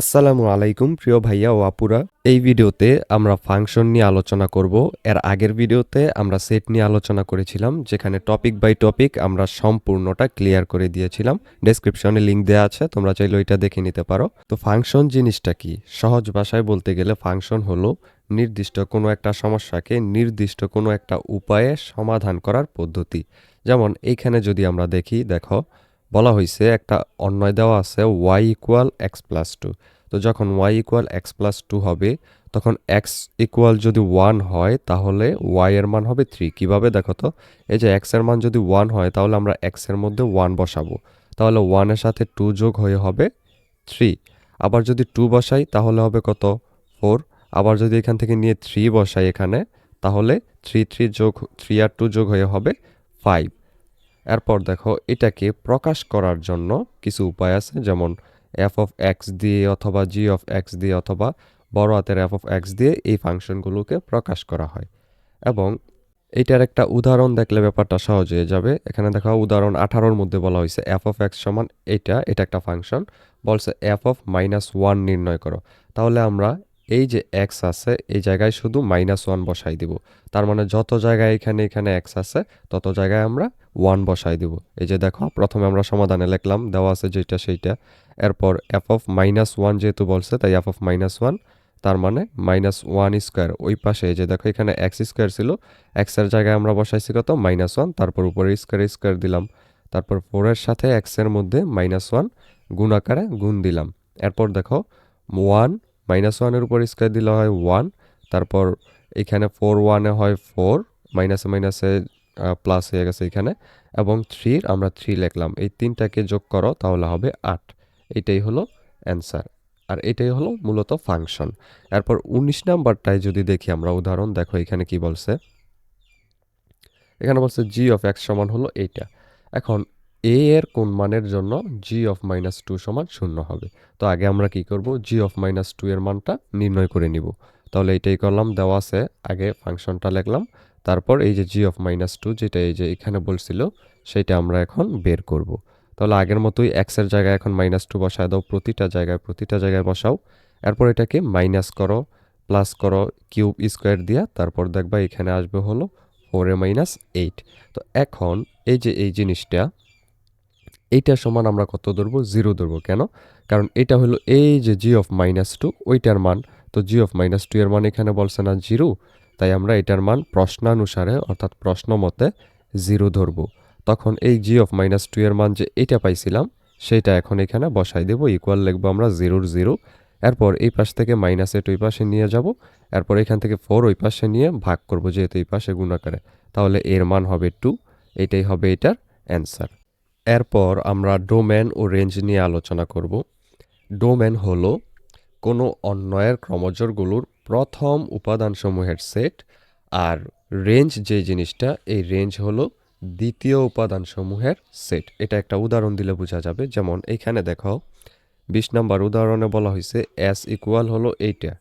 আসসালামু আলাইকুম, প্রিয় ভাইয়া ও আপুরা। এই ভিডিওতে আমরা ফাংশন নিয়ে আলোচনা করব। এর আগের ভিডিওতে আমরা সেট নিয়ে আলোচনা করেছিলাম, যেখানে টপিক বাই টপিক আমরা সম্পূর্ণটা ক্লিয়ার করে দিয়েছিলাম। ডেসক্রিপশনে লিংক দেওয়া আছে, তোমরা চাইলে ওইটা দেখে নিতে পারো। তো ফাংশন জিনিসটা কি? সহজ ভাষায় বলতে গেলে ফাংশন হলো নির্দিষ্ট কোনো একটা সমস্যাকে নির্দিষ্ট কোনো একটা উপায়ে সমাধান করার পদ্ধতি। যেমন এইখানে যদি আমরা দেখি, দেখো বলা হয়েছে, একটা অন্যয় দেওয়া আছে y equal x plus two তো যখন y equal x plus two হবে, তখন এক্স ইকুয়াল যদি ওয়ান হয়, তাহলে ওয়াই এর মান হবে থ্রি কীভাবে? দেখো তো, এই যে এক্সের মান যদি ওয়ান হয়, তাহলে আমরা এক্সের মধ্যে ওয়ান বসাবো। তাহলে ওয়ানের সাথে টু যোগ হয়ে হবে থ্রি আবার যদি টু বসাই, তাহলে হবে কত? ফোর আবার যদি এখান থেকে নিয়ে থ্রি বসাই এখানে, তাহলে থ্রি থ্রি যোগ থ্রি আর টু যোগ হয়ে হবে ফাইভ এরপর দেখো, এটাকে প্রকাশ করার জন্য কিছু উপায় আছে, যেমন এফ অফ এক্স দিয়ে অথবা জি অফ এক্স দিয়ে অথবা বড় হাতের এফ অফ এক্স দিয়ে এই ফাংশনগুলোকে প্রকাশ করা হয়। এবং এইটার একটা উদাহরণ দেখলে ব্যাপারটা সহজ হয়ে যাবে। এখানে দেখো, উদাহরণ আঠারোর মধ্যে বলা হয়েছে এফ অফ এক্স সমান এইটা এটা একটা ফাংশন। বলছে এফ অফ মাইনাস ওয়ান নির্ণয় করো। তাহলে আমরা এই যে এক্স আছে, এই জায়গায় শুধু মাইনাস ওয়ান বসাই দিব। তার মানে যত জায়গায় এখানে এখানে এক্স আছে, তত জায়গায় আমরা ওয়ান বসাই দিব। এই যে দেখো, প্রথমে আমরা সমাধানে লিখলাম, দেওয়া আছে যেটা সেইটা। এরপর এফ অফ মাইনাস ওয়ান যেহেতু বলছে, তাই এফ অফ মাইনাস ওয়ান তার মানে মাইনাস ওয়ান স্কোয়ার ওই পাশে যে দেখো, এখানে এক্স স্কোয়ার ছিল। এক্সের জায়গায় আমরা বসাইছি কত? মাইনাস ওয়ান তারপর উপরে স্কোয়ার স্কোয়ার দিলাম। তারপর ফোরের সাথে এক্সের মধ্যে মাইনাস ওয়ান গুণ আকারে গুণ দিলাম। এরপর দেখো ওয়ান মাইনাস ওয়ানের উপর স্কোয়ার দিলে হয় ওয়ান তারপর এখানে ফোর ওয়ানে হয় ফোর মাইনাসে মাইনাসে প্লাস হয়ে গেছে এখানে, এবং থ্রির আমরা থ্রি লিখলাম। এই তিনটাকে যোগ করো, তাহলে হবে আট। এটাই হলো অ্যান্সার আর এটাই হলো মূলত ফাংশন এরপর উনিশ নাম্বারটায় যদি দেখি আমরা, উদাহরণ দেখো, এখানে কি বলছে? এখানে বলছে জি অফ এক্স সমান হলো এইটা। এখন এ এর কোন মানের জন্য জি অফ মাইনাস টু সমান শূন্য হবে? তো আগে আমরা কি করব? জি অফ মাইনাস টু এর মানটা নির্ণয় করে নিব। তাহলে এটাই করলাম, দেওয়া আছে। আগে ফাংশনটা লিখলাম। তারপর এই যে জি অফ মাইনাস টু যেটা এই যে এখানে বলছিল, সেটা আমরা এখন বের করব। তাহলে আগের মতোই এক্সের জায়গায় এখন মাইনাস টু বসায় দাও, প্রতিটা জায়গায় প্রতিটা জায়গায় বসাও। এরপর এটাকে মাইনাস করো প্লাস করো কিউব স্কোয়ার দিয়া, তারপর দেখবা এখানে আসবে হলো ফোর এ মাইনাস এইট তো এখন এই যে এই জিনিসটা এইটার সমান আমরা কত ধরবো? জিরো ধরবো। কেন? কারণ এটা হলো এই যে জি অফ মাইনাস টু ওইটার মান। তো জি অফ মাইনাস টু এর মান এখানে বলছে না জিরো। তাই আমরা এটার মান প্রশ্নানুসারে, অর্থাৎ প্রশ্ন মতে জিরো ধরবো। তখন এই জি অফ মাইনাস টু এর মান যে এটা পাইছিলাম, সেটা এখন এখানে বসাই দেবো। ইকুয়াল লিখব আমরা জিরোর জিরো। এরপর এই পাশ থেকে মাইনাস এট ওই পাশে নিয়ে যাব। এরপর এখান থেকে ফোর ওই পাশে নিয়ে ভাগ করব যেহেতু এই পাশে গুণাকারে তাহলে এর মান হবে টু এটাই হবে এটার অ্যান্সার এরপর আমরা ডোমেন ও রেঞ্জ নিয়ে আলোচনা করব। ডোমেন হলো কোনো অন্যয়ের ক্রমজোরগুলোর প্রথম উপাদানসমূহের সেট আর রেঞ্জ যে জিনিসটা, এই রেঞ্জ হলো দ্বিতীয় উপাদানসমূহের সেট। এটা একটা উদাহরণ দিলে বোঝা যাবে। যেমন এইখানে দেখো, বিশ নম্বর উদাহরণে বলা হয়েছে এস ইকুয়াল হলো এইটা।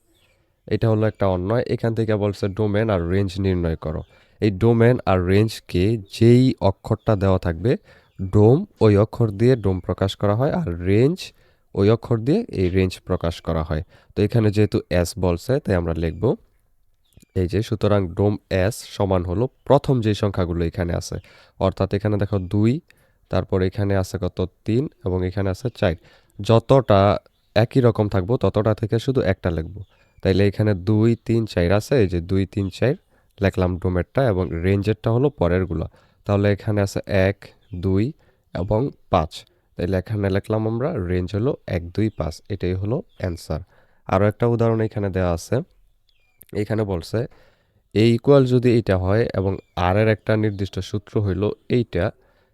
এটা হলো একটা অন্যয় এখান থেকে বলছে ডোমেন আর রেঞ্জ নির্ণয় করো। এই ডোমেন আর রেঞ্জকে যেই অক্ষরটা দেওয়া থাকবে ডোম ওই অক্ষর দিয়ে ডোম প্রকাশ করা হয় আর রেঞ্জ ওই অক্ষর দিয়ে এই রেঞ্জ প্রকাশ করা হয়। তো এখানে যেহেতু এস বলছে, তাই আমরা লিখব, এই যে সুতরাং ডোম এস সমান হলো প্রথম যে সংখ্যাগুলো এখানে আছে। অর্থাৎ এখানে দেখো দুই, তারপর এখানে আছে কত তিন এবং এখানে আছে চার। যতটা একই রকম থাকব, ততটা থেকে শুধু একটা লিখব। তাইলে এখানে দুই, তিন, চার আছে, এই যে দুই, তিন, চার, লেখলাম ডোমেরটা এবং রেঞ্জেরটা হলো পরেরগুলো। তাহলে এখানে আছে এক দুই এবং পাঁচ। তাইলে এখানে লিখলাম আমরা রেঞ্জ হলো এক, দুই, পাঁচ। এটাই হলো অ্যান্সার আরও একটা উদাহরণ এখানে দেওয়া আছে। এখানে বলছে এই ইকুয়াল যদি এটা হয় এবং আর এর একটা নির্দিষ্ট সূত্র হইল এইটা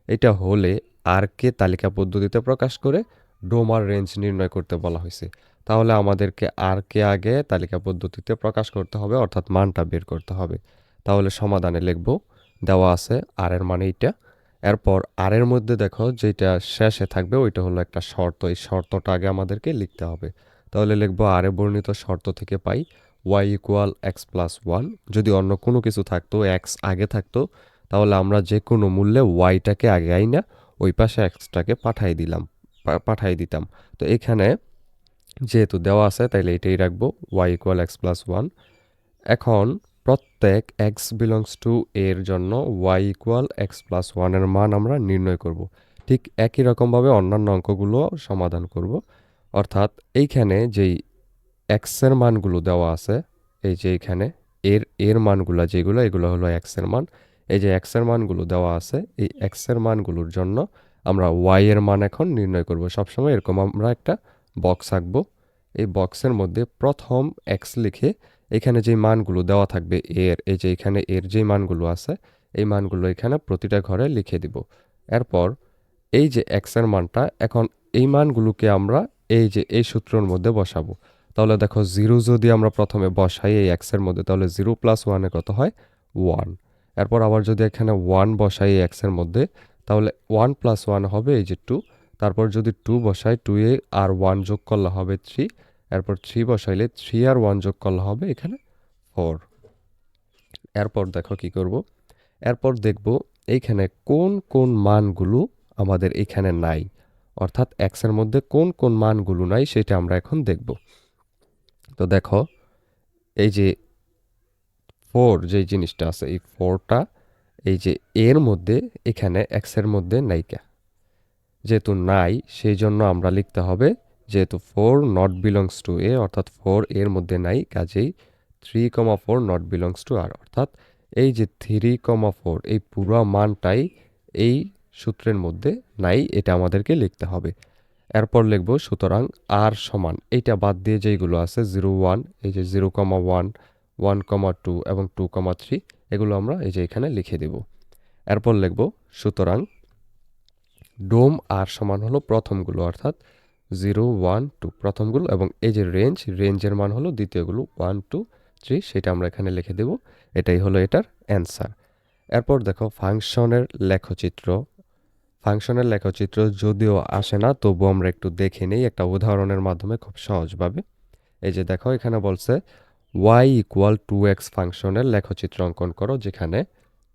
এটা হলে আর কে তালিকা পদ্ধতিতে প্রকাশ করে ডোমার রেঞ্জ নির্ণয় করতে বলা হয়েছে। তাহলে আমাদেরকে আর কে আগে তালিকা পদ্ধতিতে প্রকাশ করতে হবে, অর্থাৎ মানটা বের করতে হবে। তাহলে সমাধানে লিখব, দেওয়া আছে আর এর মানে এইটা। এরপর আর এর মধ্যে দেখো যেটা শেষে থাকবে, ওইটা হলো একটা শর্ত। এই শর্তটা আগে আমাদেরকে লিখতে হবে। তাহলে লিখব আরে বর্ণিত শর্ত থেকে পাই y equal x plus one যদি অন্য কোনো কিছু থাকতো এক্স আগে থাকতো, তাহলে আমরা যে কোনো মূল্যে ওয়াইটাকে আগে আই না ওই পাশে এক্সটাকে পাঠাই দিলাম পাঠাই দিতাম। তো এখানে যেহেতু দেওয়া আছে, তাইলে এটাই রাখব y equal x plus one এখন প্রত্যেক এক্স বিলংস টু এর জন্য ওয়াই ইকুয়াল এক্স প্লাস ওয়ানের মান আমরা নির্ণয় করব। ঠিক একই রকমভাবে অন্যান্য অঙ্কগুলো সমাধান করব। অর্থাৎ এইখানে যেই এক্সের মানগুলো দেওয়া আছে, এই যে এইখানে, এর এর মানগুলো যেগুলো, এগুলো হলো এক্সের মান। এই যে এক্সের মানগুলো দেওয়া আছে, এই এক্সের মানগুলোর জন্য আমরা ওয়াই এর মান এখন নির্ণয় করব। সবসময় এরকম আমরা একটা বক্স আঁকবো। এই বক্সের মধ্যে প্রথম এক্স লিখে এখানে যে মানগুলো দেওয়া থাকবে এর, এই যে এখানে এর যে মানগুলো আছে, এই মানগুলো এখানে প্রতিটা ঘরে লিখে দিব। এরপর এই যে এক্সের মানটা, এখন এই মানগুলোকে আমরা এই যে এই সূত্রের মধ্যে বসাবো। তাহলে দেখো জিরো যদি আমরা প্রথমে বসাই এই এক্সের মধ্যে, তাহলে জিরো প্লাস ওয়ানে কত হয়? ওয়ান এরপর আবার যদি এখানে ওয়ান বসাই এই এক্সের মধ্যে, তাহলে ওয়ান প্লাস ওয়ান হবে এই যে টু তারপর যদি টু বসাই টু এ আর ওয়ান যোগ করলে হবে থ্রি এরপর থ্রি বসাইলে থ্রি আর ওয়ান যোগ করলে হবে এখানে ফোর। এরপর দেখো কি করব? এরপর দেখব এইখানে কোন কোন মানগুলো আমাদের এখানে নাই। অর্থাৎ এক্সের মধ্যে কোন কোন মানগুলো নাই সেটা আমরা এখন দেখব। তো দেখো, এই যে ফোর যে জিনিসটা আছে, এই ফোরটা এই যে এর মধ্যে এখানে এক্সের মধ্যে নাইকা যেহেতু নাই, সেই জন্য আমরা লিখতে হবে যেহেতু four not belongs to A অর্থাৎ ফোর এর মধ্যে নাই, কাজেই three comma four not belongs to আর অর্থাৎ এই যে থ্রি কমা ফোর এই পুরো মানটাই এই সূত্রের মধ্যে নাই, এটা আমাদেরকে লিখতে হবে। এরপর লিখব সুতরাং আর সমান, এইটা বাদ দিয়ে যেইগুলো আছে জিরো ওয়ান এই যে zero comma one one comma two এবং টু কমা থ্রি এগুলো আমরা এই যে এখানে লিখে দেব। এরপর লিখব সুতরাং ডোম আর সমান হলো প্রথমগুলো, অর্থাৎ জিরো, ওয়ান, টু প্রথমগুলো এবং এই যে রেঞ্জ, রেঞ্জের মান হলো দ্বিতীয়গুলো, ওয়ান, টু, থ্রি, সেটা আমরা এখানে লিখে দেব। এটাই হলো এটার অ্যান্সার। এরপর দেখো ফাংশনের লেখচিত্র। ফাংশনের লেখচিত্র যদিও আসে না, তবু আমরা একটু দেখে নিই, একটা উদাহরণের মাধ্যমে খুব সহজভাবে। এই যে দেখো এখানে বলছে ওয়াই ইকুয়াল টু এক্স ফাংশনের লেখচিত্র অঙ্কন করো, যেখানে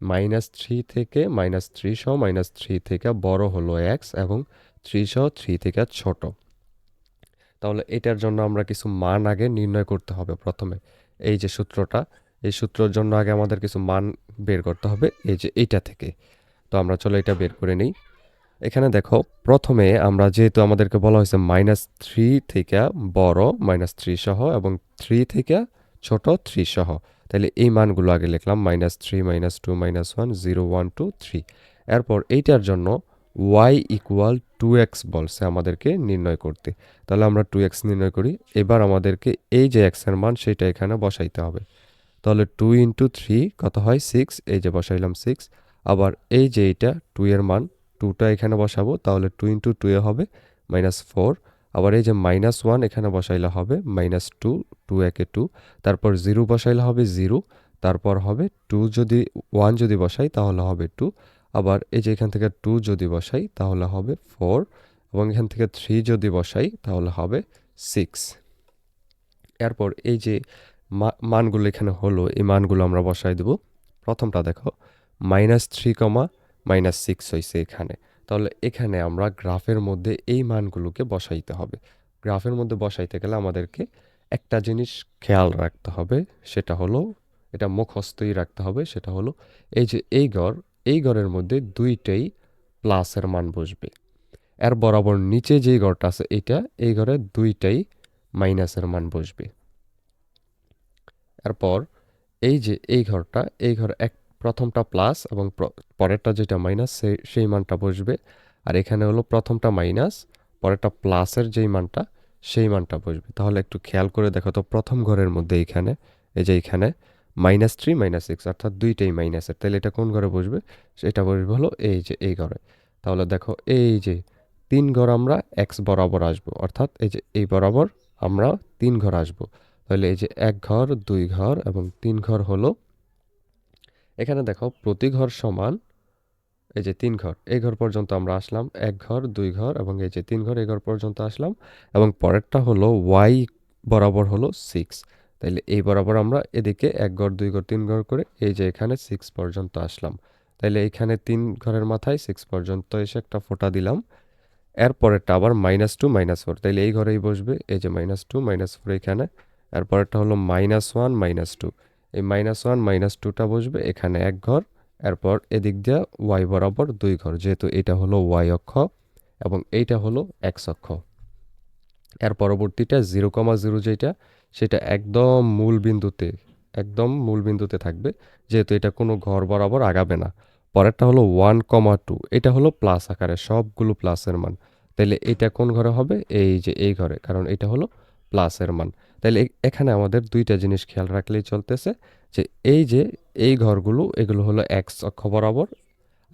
মাইনাস থ্রি থেকে মাইনাস থ্রি সহ মাইনাস থ্রি থেকে বড় হলো এক্স এবং থ্রি সহ থ্রি থেকে ছোট। তাহলে এটার জন্য আমরা কিছু মান আগে নির্ণয় করতে হবে প্রথমে। এই যে সূত্রটা, এই সূত্রের জন্য আগে আমাদের কিছু মান বের করতে হবে, এই যে এইটা থেকে। তো আমরা চলো এটা বের করে নিই। এখানে দেখো, প্রথমে আমরা যেহেতু আমাদেরকে বলা হয়েছে মাইনাস থ্রি থেকে বড় মাইনাস থ্রি সহ এবং থ্রি থেকে ছোট থ্রি সহ। তাহলে এই মানগুলো আগে লিখলাম minus three minus two minus one zero one two three এরপর এইটার জন্য ওয়াই ইকুয়াল টু এক্স বলছে আমাদেরকে নির্ণয় করতে। তাহলে আমরা টু এক্স নির্ণয় করি। এবার আমাদেরকে এই যে এক্সের মান, সেটা এখানে বসাইতে হবে। তাহলে টু ইন্টু থ্রি কত হয়? সিক্স এই যে বসাইলাম সিক্স আবার এই যে এইটা টু এর মান টুটা এখানে বসাবো। তাহলে টু ইন্টু টু এ হবে মাইনাস ফোর আবার এই যে মাইনাস ওয়ান এখানে বসাইলে হবে মাইনাস টু টু একে টু তারপর জিরো বসাইলে হবে জিরো তারপর হবে টু যদি ওয়ান যদি বসাই, তাহলে হবে টু আবার এই যে এখান থেকে টু যদি বসাই, তাহলে হবে ফোর এবং এখান থেকে থ্রি যদি বসাই, তাহলে হবে সিক্স এরপর এই যে মানগুলো এখানে হলো, এই মানগুলো আমরা বসাই দেব। প্রথমটা দেখো minus three comma minus six হয়েছে এখানে। তাহলে এখানে আমরা গ্রাফের মধ্যে এই মানগুলোকে বসাইতে হবে। গ্রাফের মধ্যে বসাইতে গেলে আমাদেরকে একটা জিনিস খেয়াল রাখতে হবে, সেটা হলো, এটা মুখস্থই রাখতে হবে, সেটা হলো, এই যে এই গড় এই ঘরের মধ্যে দুইটাই প্লাসের মান বসবে। এর বরাবর নিচে যেই ঘরটা আছে, এটা এই ঘরে দুইটাই মাইনাসের মান বসবে। এরপর এই যে এই ঘরটা, এই ঘর এক প্রথমটা প্লাস এবং পরেরটা যেটা মাইনাস সেই মানটা বসবে। আর এখানে হলো প্রথমটা মাইনাস, পরেরটা প্লাসের যেই মানটা, সেই মানটা বসবে। তাহলে একটু খেয়াল করে দেখো তো প্রথম ঘরের মধ্যে এইখানে, এই যে এইখানে মাইনাস থ্রি মাইনাস সিক্স অর্থাৎ দুইটাই মাইনাসের তাহলে এটা কোন ঘরে বসবে? সেটা বসবে হলো এই যে, এই ঘরে। তাহলে দেখো এই যে তিন ঘর আমরা এক্স বরাবর আসব, অর্থাৎ এই যে, এই বরাবর আমরা তিন ঘর আসব। তাহলে এই যে এক ঘর, দুই ঘর এবং তিন ঘর হলো এখানে দেখো প্রতি ঘর সমান এই যে তিন ঘর। এই ঘর পর্যন্ত আমরা আসলাম এক ঘর, দুই ঘর এবং এই যে তিন ঘর, এই ঘর পর্যন্ত আসলাম এবং পরেরটা হলো ওয়াই বরাবর হলো সিক্স তাইলে এই বরাবর আমরা এদিকে এক ঘর, দুই ঘর, তিন ঘর করে এই যে এখানে সিক্স পর্যন্ত আসলাম। তাইলে এখানে তিন ঘরের মাথায় সিক্স পর্যন্ত এসে একটা ফোঁটা দিলাম। এরপরেরটা আবার মাইনাস টু মাইনাস ফোর তাইলে এই ঘরেই বসবে, এই যে মাইনাস টু মাইনাস ফোর এখানে। এরপরেরটা হলো মাইনাস ওয়ান মাইনাস টু এই মাইনাস ওয়ান মাইনাস টুটা বসবে এখানে এক ঘর, এরপর এদিক দিয়ে ওয়াই বরাবর দুই ঘর, যেহেতু এটা হলো ওয়াই অক্ষ এবং এইটা হলো এক্স অক্ষ। এর পরবর্তীটা জিরো কমা জিরো যেটা সেটা একদম মূল বিন্দুতে, একদম মূল বিন্দুতে থাকবে। যেহেতু এটা কোনো ঘর বরাবর আগাবে না। পরেরটা হলো ওয়ান কমা টু এটা হলো প্লাস আকারে, সবগুলো প্লাসের মান। তাইলে এটা কোন ঘরে হবে? এই যে এই ঘরে, কারণ এটা হলো প্লাসের মান। তাইলে এ- এখানে আমাদের দুইটা জিনিস খেয়াল রাখলেই চলতেছে যে এই যে এই ঘরগুলো, এগুলো হলো এক্স অক্ষ বরাবর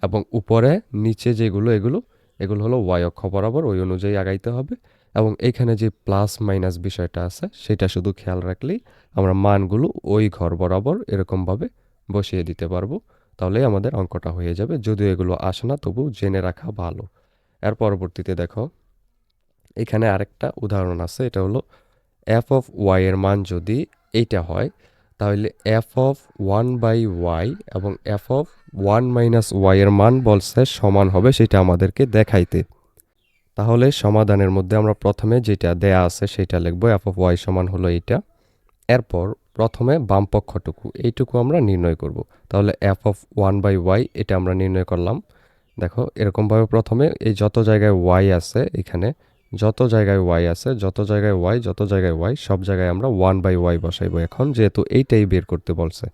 এবং উপরে, নিচে যেগুলো, এগুলো এগুলো হলো ওয়াই অক্ষ বরাবর, ওই অনুযায়ী আগাইতে হবে। এবং এইখানে যে প্লাস মাইনাস বিষয়টা আছে, সেটা শুধু খেয়াল রাখলেই আমরা মানগুলো ওই ঘর বরাবর এরকমভাবে বসিয়ে দিতে পারব। তাহলেই আমাদের অঙ্কটা হয়ে যাবে। যদিও এগুলো আসে না তবু জেনে রাখা ভালো। এর পরবর্তীতে দেখো, এখানে আরেকটা উদাহরণ আছে, এটা হলো এফ অফ ওয়াই এর মান যদি এইটা হয়, তাহলে f of one by y এবং f of one minus y এর মান বলছে সমান হবে সেটা আমাদেরকে দেখাইতে। তাহলে সমাধানের মধ্যে আমরা প্রথমে যেটা দেয়া আছে সেটা লিখব এফ অফ ওয়াই সমান হলো এইটা। এরপর প্রথমে বাম পক্ষটুকু, এইটুকু আমরা নির্ণয় করব। তাহলে f of one by y এটা আমরা নির্ণয় করলাম। দেখো, এরকমভাবে প্রথমে এই যত জায়গায় ওয়াই আছে এখানে, যত জায়গায় ওয়াই আছে, যত জায়গায় ওয়াই যত জায়গায় ওয়াই সব জায়গায় আমরা ওয়ান বাই ওয়াই বসাইবো এখন, যেহেতু এইটাই বের করতে বলছে।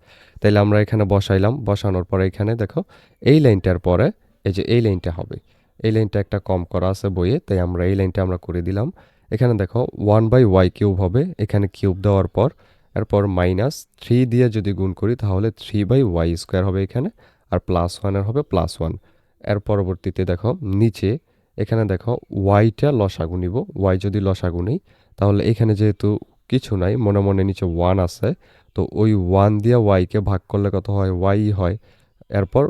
তাইলে আমরা এখানে বসাইলাম, বসানোর পরে এখানে দেখো, এই লাইনটার পরে, এই যে এই লাইনটা হবে এই লাইনটা একটা কম করা আছে বইয়ে, তাই আমরা এই লাইনটা আমরা করে দিলাম। এখানে দেখো ওয়ান বাই ওয়াই কিউব হবে, এখানে কিউব দেওয়ার পর, এরপর মাইনাস থ্রি দিয়ে যদি গুণ করি, তাহলে থ্রি বাই ওয়াই স্কোয়ার হবে এখানে, আর প্লাস ওয়ানের হবে প্লাস ওয়ানের পরবর্তীতে দেখো, নিচে, এখানে দেখো ওয়াইটা লসাগু নিব ওয়াই যদি লসাগু নেই, তাহলে এখানে যেহেতু কিছু নাই, মনে মনে নিচে ওয়ান আছে, তো ওই ওয়ান দিয়ে ওয়াইকে ভাগ করলে কত হয়? ওয়াই হয়। এরপর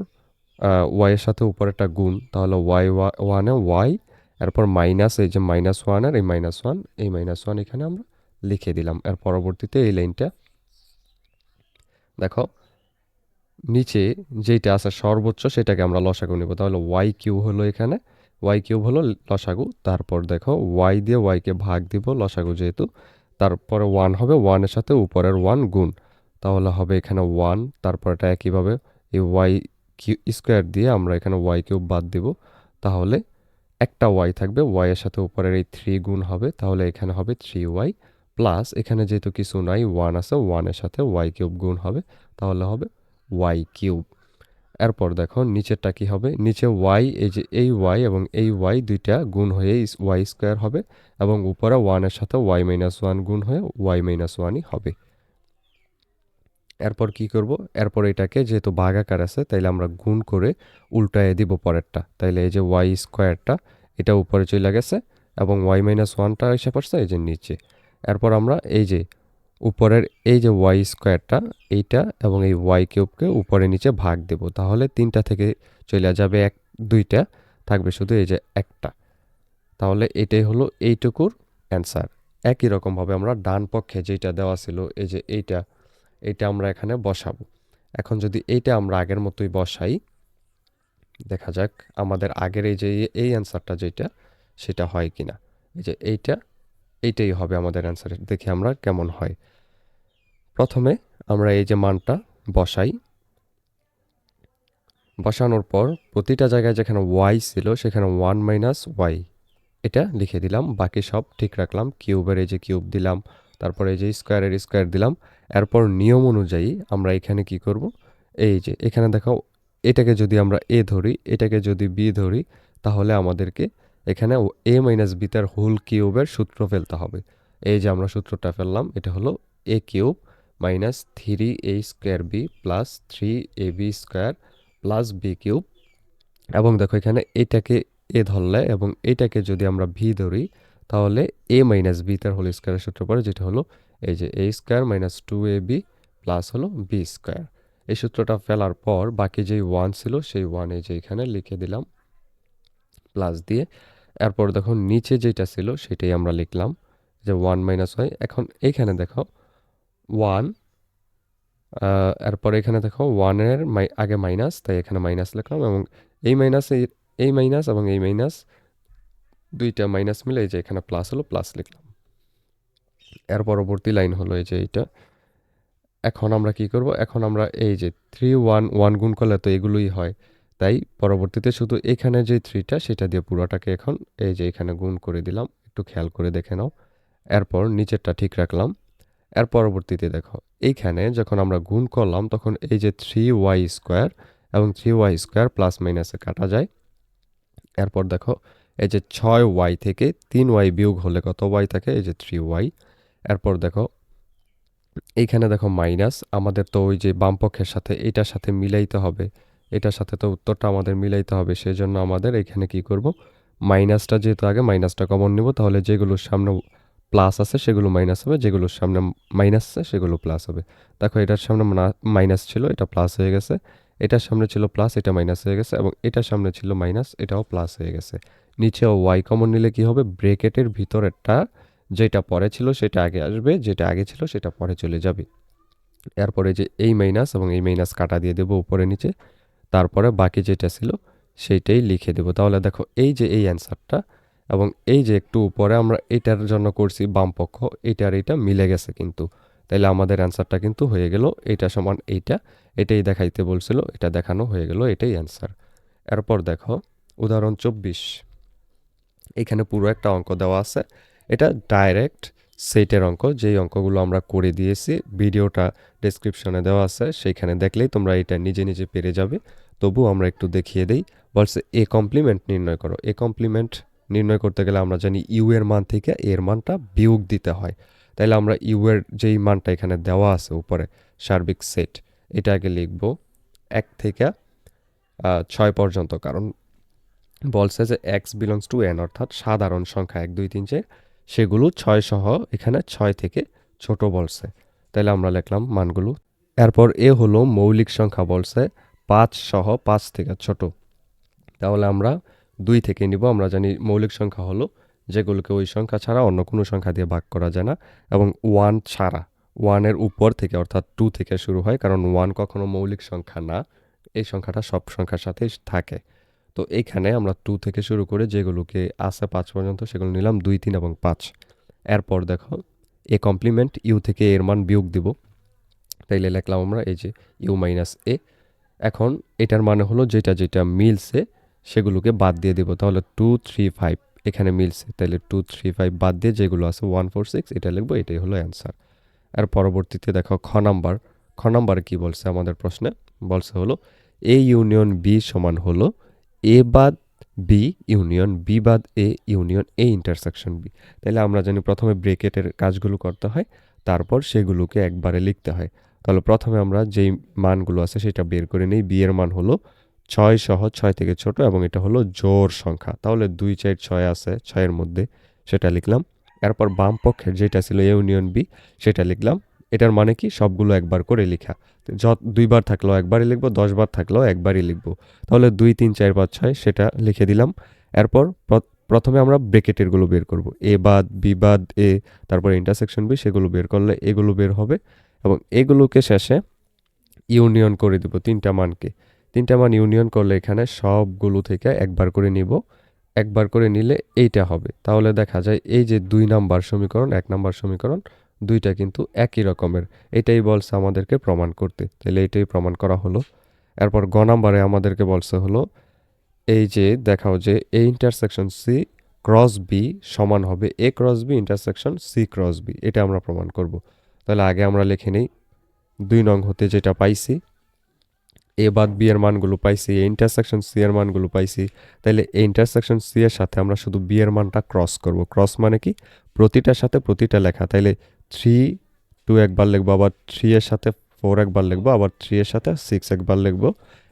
ওয়াইয়ের সাথে উপরে একটা গুণ, তাহলে ওয়াই ওয়ানে ওয়াই এরপর মাইনাস এই যে মাইনাস ওয়ান আর এই মাইনাস ওয়ান এই মাইনাস ওয়ান এখানে আমরা লিখে দিলাম। এর পরবর্তীতে এই লাইনটা দেখো, নিচে যেটা আছে সর্বোচ্চ সেটাকে আমরা লসাগু নেব। তাহলে ওয়াই কিউ হলো এখানে ওয়াই কিউব হলো লসাগু। তারপর দেখো ওয়াই দিয়ে ওয়াইকে ভাগ দিব লসাগু যেহেতু, তারপরে ওয়ান হবে ওয়ানের সাথে উপরের ওয়ান গুণ। তাহলে হবে এখানে ওয়ান তারপর এটা একইভাবে এই ওয়াই কিউ স্কোয়ার দিয়ে আমরা এখানে ওয়াই কিউব বাদ দিব। তাহলে একটা ওয়াই থাকবে ওয়াইয়ের সাথে উপরের এই থ্রি গুণ হবে। তাহলে এখানে হবে থ্রি ওয়াই প্লাস এখানে যেহেতু কিছু নাই ওয়ান আছে ওয়ানের সাথে ওয়াই কিউব গুণ হবে। তাহলে হবে ওয়াই কিউব। এরপর দেখো নিচেরটা কি হবে? নিচে ওয়াই এই যে এই ওয়াই এবং এই ওয়াই দুইটা গুণ হয়ে ওয়াই স্কোয়ার হবে এবং উপরে ওয়ানের সাথে ওয়াই মাইনাস ওয়ান গুণ হয়ে ওয়াই মাইনাস ওয়ানই হবে। এরপর কি করব? এরপর এটাকে যেহেতু ভাগাকার আছে, তাইলে আমরা গুণ করে উল্টায় দিব পরেরটা। তাইলে এই যে ওয়াই স্কোয়ারটা এটা উপরে চলে গেছে এবং ওয়াই মাইনাস ওয়ানটা এসে পড়ছে এই যে নিচে। এরপর আমরা এই যে উপরের এই যে ওয়াই স্কোয়ারটা এইটা এবং এই ওয়াই কিউবকে উপরে নিচে ভাগ দেব। তাহলে তিনটা থেকে চলে যাবে এক, দুইটা, থাকবে শুধু এই যে একটা। তাহলে এটাই হলো এইটুকুর অ্যান্সার একই রকমভাবে আমরা ডান পক্ষে যেটা দেওয়া ছিল, এই যে এইটা এইটা আমরা এখানে বসাবো। এখন যদি এইটা আমরা আগের মতোই বসাই, দেখা যাক আমাদের আগের এই যে এই অ্যান্সারটা যেটা, সেটা হয় কিনা। এই যে এইটা, এইটাই হবে আমাদের অ্যান্সার দেখি আমরা কেমন হয়। প্রথমে আমরা এই যে মানটা বসাই। বসানোর পর প্রতিটা জায়গায় যেখানে ওয়াই ছিল, সেখানে ওয়ান মাইনাস ওয়াই এটা লিখে দিলাম, বাকি সব ঠিক রাখলাম। কিউবের এই যে কিউব দিলাম তারপরে এই যে স্কোয়ারের স্কোয়ার দিলাম। এরপর নিয়ম অনুযায়ী আমরা এখানে কি করব? এই যে এখানে দেখো, এটাকে যদি আমরা এ ধরি, এটাকে যদি বি ধরি, তাহলে আমাদেরকে এখানে এ মাইনাস বি তার হোল কিউবের সূত্র ফেলতে হবে। এই যে আমরা সূত্রটা ফেললাম, এটা হলো a cube minus three a square b plus three a b square plus b cube এবং দেখো এখানে এটাকে এ ধরলে এবং এটাকে যদি আমরা ভি ধরি তাহলে এ মাইনাস বি তার হোল স্কোয়ারের সূত্র পড়ে যেটা হলো, এই যে a square minus two a b plus হলো বি স্কোয়ার এই সূত্রটা ফেলার পর বাকি যেই ওয়ান ছিল, সেই ওয়ান এই যে এখানে লিখে দিলাম প্লাস দিয়ে। এরপর দেখো নিচে যেটা ছিল, সেটাই আমরা লিখলাম যে ওয়ান মাইনাস হয়। এখন এইখানে দেখো ওয়ান এরপর এখানে দেখো ওয়ানের আগে মাইনাস তাই এখানে মাইনাস লিখলাম এবং এই মাইনাস এই মাইনাস এবং এই মাইনাস দুইটা মাইনাস মিলে এই যে এখানে প্লাস হলো প্লাস লিখলাম। এর পরবর্তী লাইন হলো এই যে এইটা। এখন আমরা কি করব? এখন আমরা এই যে থ্রি ওয়ান ওয়ান গুণ করলে তো এগুলোই হয়। তাই পরবর্তীতে শুধু এখানে যে থ্রিটা সেটা দিয়ে পুরোটাকে এখন এই যে এখানে গুণ করে দিলাম। একটু খেয়াল করে দেখে নাও। এরপর নিচেরটা ঠিক রাখলাম। এর পরবর্তীতে দেখো, এইখানে যখন আমরা গুণ করলাম, তখন এই যে থ্রি ওয়াই স্কোয়ার এবং থ্রি ওয়াই স্কোয়ার প্লাস মাইনাসে কাটা যায়। এরপর দেখো এই যে ছয় ওয়াই থেকে তিন ওয়াই বিয়োগ হলে কত ওয়াই থাকে? এই যে থ্রি ওয়াই। এরপর দেখো, এইখানে দেখো মাইনাস। আমাদের তো ওই যে বামপক্ষের সাথে এটার সাথে মিলাইতে হবে। এটার সাথে তো উত্তরটা আমাদের মিলাইতে হবে সেই জন্য আমাদের এখানে কি করব? মাইনাসটা যেহেতু আগে মাইনাসটা কমন নিব, তাহলে যেগুলোর সামনে প্লাস আছে সেগুলো মাইনাস হবে যেগুলোর সামনে মাইনাস আছে সেগুলো প্লাস হবে। দেখো এটার সামনে মাইনাস ছিল, এটা প্লাস হয়ে গেছে। এটার সামনে ছিল প্লাস, এটা মাইনাস হয়ে গেছে, এবং এটার সামনে ছিল মাইনাস, এটাও প্লাস হয়ে গেছে। নিচেও ওয়াই কমন নিলে কি হবে? ব্রেকেটের ভিতরেরটা যেটা পরে ছিল সেটা আগে আসবে, যেটা আগে ছিল সেটা পরে চলে যাবে। এরপরে যে এই মাইনাস এবং এই মাইনাস কাটা দিয়ে দেবো উপরে নিচে, তারপরে বাকি যেটা ছিল সেইটাই লিখে দেবো। তাহলে দেখো, এই যে এই অ্যান্সারটা এবং এই যে একটু উপরে আমরা এটার জন্য করছি বাম পক্ষ এটার এটা মিলে গেছে কিন্তু। তাইলে আমাদের অ্যান্সারটা কিন্তু হয়ে গেল এইটা সমান এইটা, এটাই দেখাইতে বলছিল, এটা দেখানো হয়ে গেল, এটাই অ্যান্সার এরপর দেখো, উদাহরণ চব্বিশ। এখানে পুরো একটা অঙ্ক দেওয়া আছে। এটা ডাইরেক্ট সেটের অঙ্ক, যেই অঙ্কগুলো আমরা করে দিয়েছি, ভিডিওটা ডেসক্রিপশনে দেওয়া আছে সেইখানে দেখলেই তোমরা এটা নিজে নিজে পেরে যাবে। তবু আমরা একটু দেখিয়ে দেই। বলছে, এ কমপ্লিমেন্ট নির্ণয় করো। এ কমপ্লিমেন্ট নির্ণয় করতে গেলে আমরা জানি ইউ এর মান থেকে এর মানটা বিয়োগ দিতে হয়। তাইলে আমরা ইউ এর যেই মানটা এখানে দেওয়া আছে উপরে, সার্বিক সেট এটা আগে লিখব এক থেকে ছয় পর্যন্ত। কারণ বলছে যে এক্স বিলংস টু এন অর্থাৎ সাধারণ সংখ্যা এক, দুই, তিন, চার, সেগুলো ছয় সহ এখানে ছয় থেকে ছোট বলছে তাহলে আমরা লিখলাম মানগুলো। এরপর এ হলো মৌলিক সংখ্যা বলছে পাঁচ সহ পাঁচ থেকে ছোট। তাহলে আমরা দুই থেকে নিব। আমরা জানি মৌলিক সংখ্যা হলো যেগুলোকে ওই সংখ্যা ছাড়া অন্য কোনো সংখ্যা দিয়ে ভাগ করা যায় না এবং ওয়ান ছাড়া। ওয়ানের উপর থেকে অর্থাৎ টু থেকে শুরু হয় কারণ ওয়ান কখনো মৌলিক সংখ্যা না। এই সংখ্যাটা সব সংখ্যার সাথেই থাকে। তো এইখানে আমরা টু থেকে শুরু করে যেগুলোকে আছে পাঁচ পর্যন্ত, সেগুলো নিলাম দুই, তিন এবং পাঁচ। এরপর দেখো এ কমপ্লিমেন্ট ইউ থেকে এর মান বিয়োগ দিব। তাইলে লিখলাম আমরা এই যে ইউ মাইনাস এ এখন এটার মানে হলো যেটা যেটা মিলছে, সেগুলোকে বাদ দিয়ে দেবো। তাহলে টু থ্রি ফাইভ এখানে মিলছে। তাহলে টু থ্রি ফাইভ বাদ দিয়ে যেগুলো আছে ওয়ান ফোর সিক্স এটা লিখব, এটাই হলো অ্যান্সার আর পরবর্তীতে দেখো খ নাম্বার খ নাম্বার কী বলছে আমাদের প্রশ্নে? বলছে হলো এ ইউনিয়ন বি সমান হলো এ বাদ বি ইউনিয়ন বি বাদ a union a intersection b তাহলে আমরা জানি প্রথমে ব্রেকেটের কাজগুলো করতে হয়, তারপর সেগুলোকে একবারে লিখতে হয়। তাহলে প্রথমে আমরা যেই মানগুলো আছে সেটা বের করে নিই। বি এর মান হলো ছয় সহ ছয় থেকে ছোট এবং এটা হলো জোর সংখ্যা। তাহলে দুই চার ছয় আছে, ছয়ের মধ্যে সেটা লিখলাম। এরপর বাম পক্ষের যেটা ছিল ইউনিয়ন বি সেটা লিখলাম। এটার মানে কি? সবগুলো একবার করে লেখা। যত দুইবার থাকলেও একবারই লিখব, দশবার থাকলেও একবারই লিখব। তাহলে দুই, তিন, চার, পাঁচ, ছয় সেটা লিখে দিলাম। এরপর প্রথমে আমরা ব্রেকেটেরগুলো বের করব। এ বাদ, বি বাদ, এ, তারপর ইন্টারসেকশন বি সেগুলো বের করলে এগুলো বের হবে এবং এগুলোকে শেষে ইউনিয়ন করে দেব তিনটা মানকে। তিনটা মান ইউনিয়ন করলে এখানে সবগুলো থেকে একবার করে নিব। একবার করে নিলে এইটা হবে। তাহলে দেখা যায় এই যে দুই নাম্বার সমীকরণ, এক নাম্বার সমীকরণ দুইটা কিন্তু একই রকমের। এটাই বলছে আমাদেরকে প্রমাণ করতে। তাহলে এটাই প্রমাণ করা হলো। এরপর গ নাম্বারে আমাদেরকে বলছে হলো, এই যে দেখাও যে a intersection c cross b সমান হবে a cross b intersection c cross b এটা আমরা প্রমাণ করব। তাহলে আগে আমরা লিখে নিই। দুই নং হতে যেটা পাইছি এ বাদ বি এর মানগুলো পাইছি এ ইন্টারসেকশন সি এর মানগুলো পাইছি। তাহলে এই ইন্টারসেকশন সি এর সাথে আমরা শুধু বি এর মানটা ক্রস করব। ক্রস মানে কি? প্রতিটার সাথে প্রতিটা লেখা। তাইলে থ্রি টু একবার লিখব, আবার থ্রি এর সাথে ফোর একবার লিখব, আবার থ্রি এর সাথে সিক্স একবার লিখব,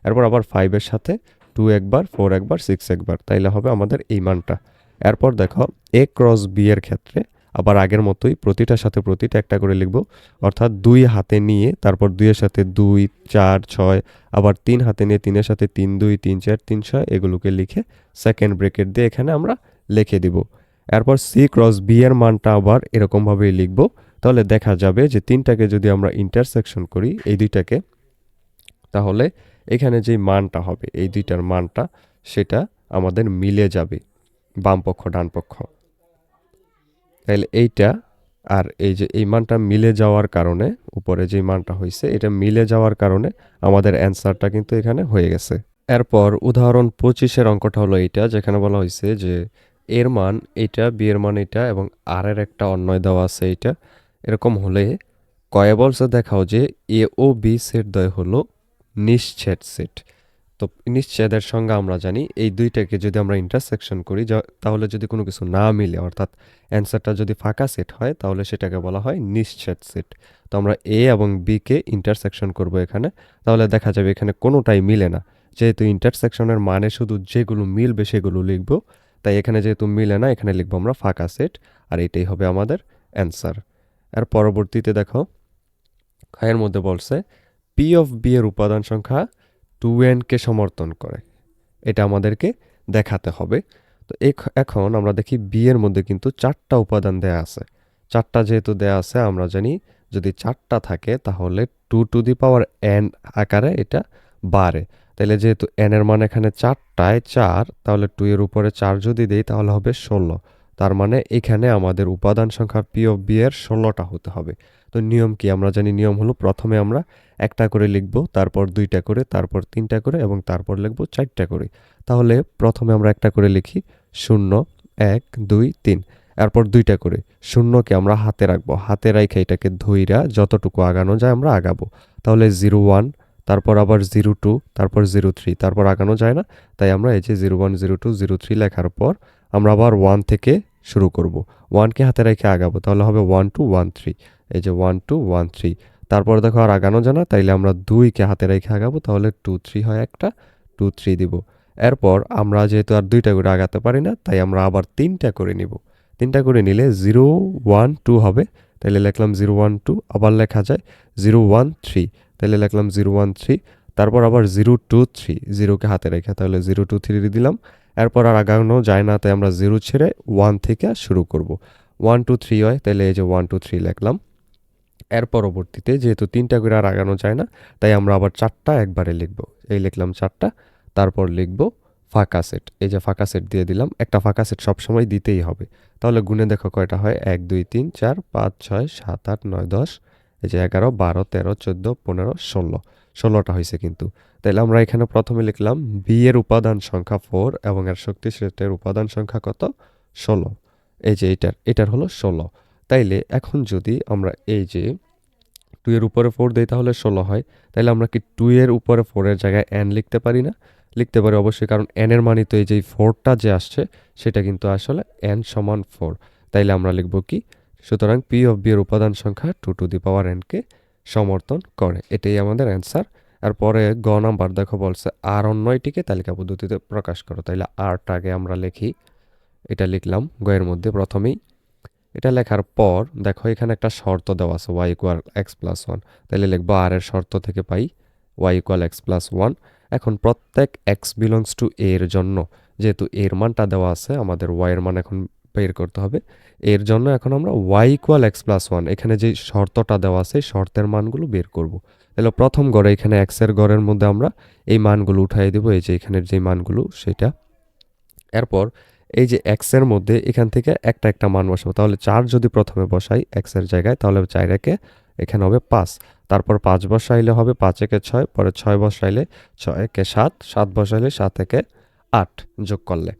এরপর আবার ফাইভের সাথে টু একবার ফোর একবার সিক্স একবার, তাইলে হবে আমাদের এই মানটা। এরপর দেখো এ ক্রস বি এর ক্ষেত্রে আবার আগের মতোই প্রতিটার সাথে প্রতিটা একটা করে লিখব, অর্থাৎ দুই হাতে নিয়ে, তারপর দুইয়ের সাথে দুই, চার, ছয়, আবার তিন হাতে নিয়ে তিনের সাথে তিন, দুই, তিন, চার, তিন, ছয়, এগুলোকে লিখে সেকেন্ড ব্রেকেট দিয়ে এখানে আমরা লিখে দিব। এরপর সি ক্রস বি এর মানটা আবার এরকমভাবেই লিখব তাহলে দেখা যাবে যে তিনটাকে যদি আমরা ইন্টারসেকশন করি, এই দুইটাকে, তাহলে এখানে যে মানটা হবে, এই দুইটার মানটা, সেটা আমাদের মিলে যাবে বাম পক্ষ, ডান পক্ষ। তাহলে এইটা আর এই যে এই মানটা মিলে যাওয়ার কারণে, উপরে যে মানটা হয়েছে এটা মিলে যাওয়ার কারণে আমাদের অ্যান্সারটা কিন্তু এখানে হয়ে গেছে। এরপর উদাহরণ পঁচিশের অঙ্কটা হলো এইটা, যেখানে বলা হয়েছে যে এর মান এইটা, বি এর মান এটা এবং আর একটা অন্যয় দেওয়া আছে এইটা। এরকম হলে কয়ে বলছে, দেখাও যে এ ও বি সেট দ্বয় হলো নিশ্ছেদ সেট। তো নিশ্ছেদের সঙ্গে আমরা জানি এই দুইটাকে যদি আমরা ইন্টারসেকশন করি তাহলে যদি কোনো কিছু না মিলে, অর্থাৎ অ্যান্সারটা যদি ফাঁকা সেট হয়, তাহলে সেটাকে বলা হয় নিশ্ছেদ সেট। তো আমরা এ এবং বিকে ইন্টারসেকশন করব এখানে। তাহলে দেখা যাবে এখানে কোনোটাই মিলে না। যেহেতু ইন্টারসেকশনের মানে শুধু যেগুলো মিলবে সেগুলো লিখব, তাই এখানে যেহেতু মিলে না, এখানে লিখব আমরা ফাঁকা সেট, আর এটাই হবে আমাদের অ্যান্সার আর পরবর্তীতে দেখো, খায়ের মধ্যে বলছে পি অফ বি এর উপাদান সংখ্যা টু এনকে সমর্থন করে। এটা আমাদেরকে দেখাতে হবে। তো এখ- এখন আমরা দেখি বি এর মধ্যে কিন্তু চারটা উপাদান দেয়া আছে। চারটা যেহেতু দেয়া আছে, আমরা জানি যদি চারটা থাকে, তাহলে two to the power n আকারে এটা বাড়ে। তাহলে যেহেতু এন এর মান এখানে চারটায় চার, তাহলে টু এর উপরে চার যদি দেই, তাহলে হবে ষোলো। তার মানে এখানে আমাদের উপাদান সংখ্যা পি অফ বি এর ষোলোটা হতে হবে। তো নিয়ম কি? আমরা জানি নিয়ম হলো প্রথমে আমরা একটা করে লিখব, তারপর দুইটা করে, তারপর তিনটা করে এবং তারপর লিখব চারটা করে। তাহলে প্রথমে আমরা একটা করে লিখি, শূন্য, এক, দুই, তিন। এরপর দুইটা করে। শূন্যকে আমরা হাতে রাখব। হাতে রাখে এটাকে ধইরা যতটুকু আগানো যায় আমরা আগাবো। তাহলে জিরো ওয়ান, তারপর আবার জিরো টু, তারপর জিরো থ্রি, তারপর আগানো যায় না। তাই আমরা এই যে zero one, zero two, zero three লেখার পর আমরা আবার ওয়ান থেকে শুরু করব। ওয়ানকে হাতে রেখে আগাবো, তাহলে হবে ওয়ান টু ওয়ান থ্রি এই যে ওয়ান টু ওয়ান থ্রি তারপর দেখো আর আগানো জানা তাইলে আমরা দুইকে হাতে রেখে আগাবো, তাহলে টু থ্রি হয় একটা টু থ্রি দিব। এরপর আমরা যেহেতু আর দুইটা করে আগাতে পারি না, তাই আমরা আবার তিনটা করে নিব। তিনটা করে নিলে জিরো ওয়ান টু হবে, তাইলে লিখলাম জিরো ওয়ান টু আবার লেখা যায় জিরো ওয়ান থ্রি তাইলে লিখলাম জিরো ওয়ান থ্রি তারপর আবার জিরো টু থ্রি জিরোকে হাতে রেখে, তাহলে জিরো টু থ্রি দিলাম। এরপর আর আগানো যায় না, তাই আমরা জিরো ছেড়ে ওয়ান থেকে শুরু করব। ওয়ান টু থ্রি হয় তাহলে এই যে ওয়ান টু থ্রি লিখলাম। এর পরবর্তীতে যেহেতু তিনটা করে আর আগানো যায় না, তাই আমরা আবার চারটা একবারে লিখব। এই লিখলাম চারটা, তারপর লিখব ফাঁকা সেট এই যে ফাঁকা সেট দিয়ে দিলাম, একটা ফাঁকা সেট সবসময় দিতেই হবে। তাহলে গুণে দেখো কয়টা হয়? এক, দুই, তিন, চার, পাঁচ, ছয়, সাত, আট, নয়, দশ, এই যে এগারো, বারো, তেরো, চোদ্দ, পনেরো, ষোলো। ষোলোটা হয়েছে কিন্তু। তাহলে আমরা এখানে প্রথমে লিখলাম বি এর উপাদান সংখ্যা ফোর এবং এর শক্তি সেটের উপাদান সংখ্যা কত? ষোলো। এই যে এটার এটার হলো ষোলো। তাইলে এখন যদি আমরা এই যে টু এর উপরে ফোর দিই তাহলে ষোলো হয়। তাইলে আমরা কি টু এর উপরে ফোরের জায়গায় এন লিখতে পারি না? লিখতে পারি অবশ্যই, কারণ এর মানে তো এই যে ফোরটা যে আসছে, সেটা কিন্তু আসলে এন সমান ফোর তাইলে আমরা লিখব কি? সুতরাং পি অফ বি এর উপাদান সংখ্যা টু টু দি পাওয়ার এনকে সমর্থন করে। এটাই আমাদের অ্যান্সার আর পরে গ নাম্বার দেখো বলছে, আর অন্যয়টিকে তালিকা পদ্ধতিতে প্রকাশ করো। তাইলে আরটা আগে আমরা লিখি। এটা লিখলাম গয়ের মধ্যে প্রথমেই। এটা লেখার পর দেখো এখানে একটা শর্ত দেওয়া আছে y equal x plus one তাহলে লিখব আর এর শর্ত থেকে পাই y equal x plus one এখন প্রত্যেক এক্স বিলংস টু এর জন্য, যেহেতু এর মানটা দেওয়া আছে, আমাদের ওয়াই এর মান এখন বের করতে হবে। এর জন্য এখন আমরা y equal x plus one এখানে যে শর্তটা দেওয়া আছে, শর্তের মানগুলো বের করব। তাহলে প্রথম গড়ে এখানে এক্সের গড়ের মধ্যে আমরা এই মানগুলো উঠাই দেবো, এই যে এখানের যে মানগুলো, সেটা। এরপর এই যে এক্সের মধ্যে এখান থেকে একটা একটা মান বসাবো। তাহলে চার যদি প্রথমে বসাই এক্সের জায়গায়, তাহলে চার একে এখানে হবে পাঁচ। তারপর পাঁচ বসাইলে হবে পাঁচ একে ছয়, পরে ছয় বসাইলে ছয় একে সাত সাত বসাইলে সাত একে আট যোগ করলে।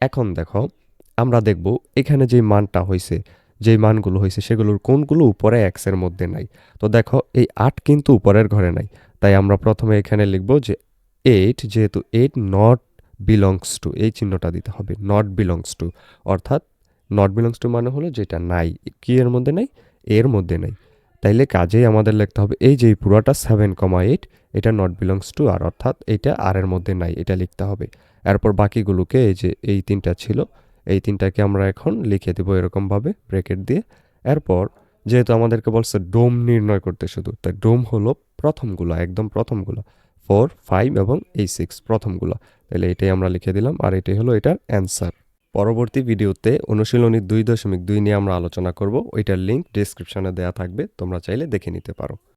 এখন দেখো আমরা দেখব এখানে যে মানটা হয়েছে যেই মানগুলো হয়েছে সেগুলোর কোনগুলো উপরে এক্সের মধ্যে নাই। তো দেখো, এই আট কিন্তু উপরের ঘরে নাই। তাই আমরা প্রথমে এখানে লিখব যে এইট যেহেতু এইট নট বিলংস টু এই চিহ্নটা দিতে হবে নট বিলংস টু অর্থাৎ নট বিলংস টু মানে হলো যেটা নাই। কি এর মধ্যে নাই? এর মধ্যে নাই। তাইলে কাজেই আমাদের লিখতে হবে, এই যে পুরোটা সেভেন কমা এইট এটা নট বিলংস টু আর, অর্থাৎ এটা আর এর মধ্যে নাই, এটা লিখতে হবে। এরপর বাকিগুলোকে এই যে এই তিনটা ছিল এই তিনটাকে আমরা এখন লিখে দেবো এরকমভাবে ব্রেকেট দিয়ে। এরপর যেহেতু আমাদেরকে বলছে ডোম নির্ণয় করতে শুধু, তাই ডোম হলো প্রথমগুলো, একদম প্রথমগুলো। ফোর, ফাইভ এবং এই সিক্স প্রথমগুলো। তাহলে এটাই আমরা লিখে দিলাম আর এটাই হলো এটার অ্যান্সার। পরবর্তী ভিডিওতে অনুশীলনী দুই দশমিক দুই নিয়ে আমরা আলোচনা করব। ওইটার লিঙ্ক ডিসক্রিপশনে দেওয়া থাকবে, তোমরা চাইলে দেখে নিতে পারো।